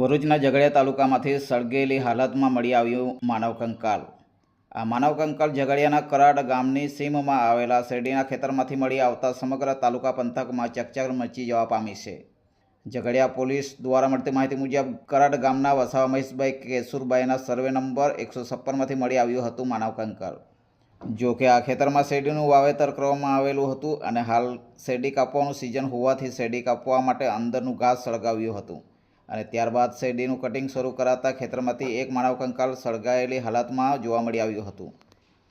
ભરૂચના ઝઘડિયા તાલુકામાંથી સળગેલી હાલતમાં મળી આવ્યું માનવ કંકાલ. આ માનવ કંકાલ ઝઘડિયાના કરાડ ગામની સીમમાં આવેલા શેરડીના ખેતરમાંથી મળી આવતા સમગ્ર તાલુકા પંથકમાં ચકચક મચી જવા પામી છે. ઝઘડિયા પોલીસ દ્વારા મળતી માહિતી મુજબ, કરાડ ગામના વસાવા મહેશભાઈ કેશુરભાઈના સર્વે નંબર એકસો છપ્પનમાંથી મળી આવ્યું હતું માનવ કંકાલ. જો કે આ ખેતરમાં શેરડીનું વાવેતર કરવામાં આવેલું હતું અને હાલ શેરડી કાપવાનું સિઝન હોવાથી શેરડી કાપવા માટે અંદરનું ઘાસ સળગાવ્યું હતું. અને ત્યારબાદ શેરડીનું કટિંગ શરૂ કરાતા ખેતરમાંથી એક માનવ કંકાલ સળગાયેલી હાલતમાં જોવા મળી આવ્યું હતું.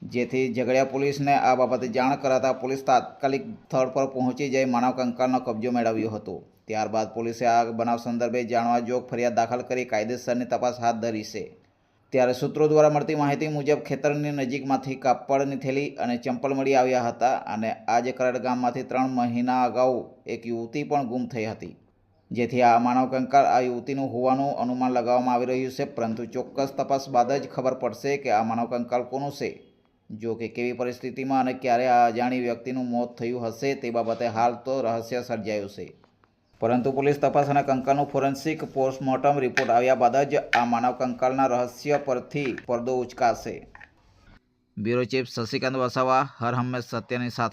જેથી ઝઘડિયા પોલીસને આ બાબતે જાણ કરાતા પોલીસ તાત્કાલિક સ્થળ પર પહોંચી જઈ માનવ કંકાલનો કબજો મેળવ્યો હતો. ત્યારબાદ પોલીસે આ બનાવ સંદર્ભે જાણવા જોગ ફરિયાદ દાખલ કરી કાયદેસરની તપાસ હાથ ધરી છે. ત્યારે સૂત્રો દ્વારા મળતી માહિતી મુજબ ખેતરની નજીકમાંથી કાપડની થેલી અને ચંપલ મળી આવ્યા હતા અને આજે કરડ ગામમાંથી ત્રણ મહિના અગાઉ એક યુવતી પણ ગુમ થઈ હતી. જેથી આ માનવ કંકાલ આ યુવતીનું હોવાનું અનુમાન લગાવવામાં આવી રહ્યું છે, પરંતુ ચોક્કસ તપાસ બાદ જ ખબર પડશે કે આ માનવ કંકાલ કોનું છે. જો કે કેવી પરિસ્થિતિમાં અને ક્યારે આ અજાણી વ્યક્તિનું મોત થયું હશે તે બાબતે હાલ તો રહસ્ય સર્જાયું છે. પરંતુ પોલીસ તપાસ અને કંકાલનું ફોરેન્સિક પોસ્ટમોર્ટમ રિપોર્ટ આવ્યા બાદ જ આ માનવ કંકાલના રહસ્ય પરથી પડદો ઉચકાશે. બ્યુરો ચીફ શશિકાંત વસાવા, હર હંમેશ સત્યની સાથે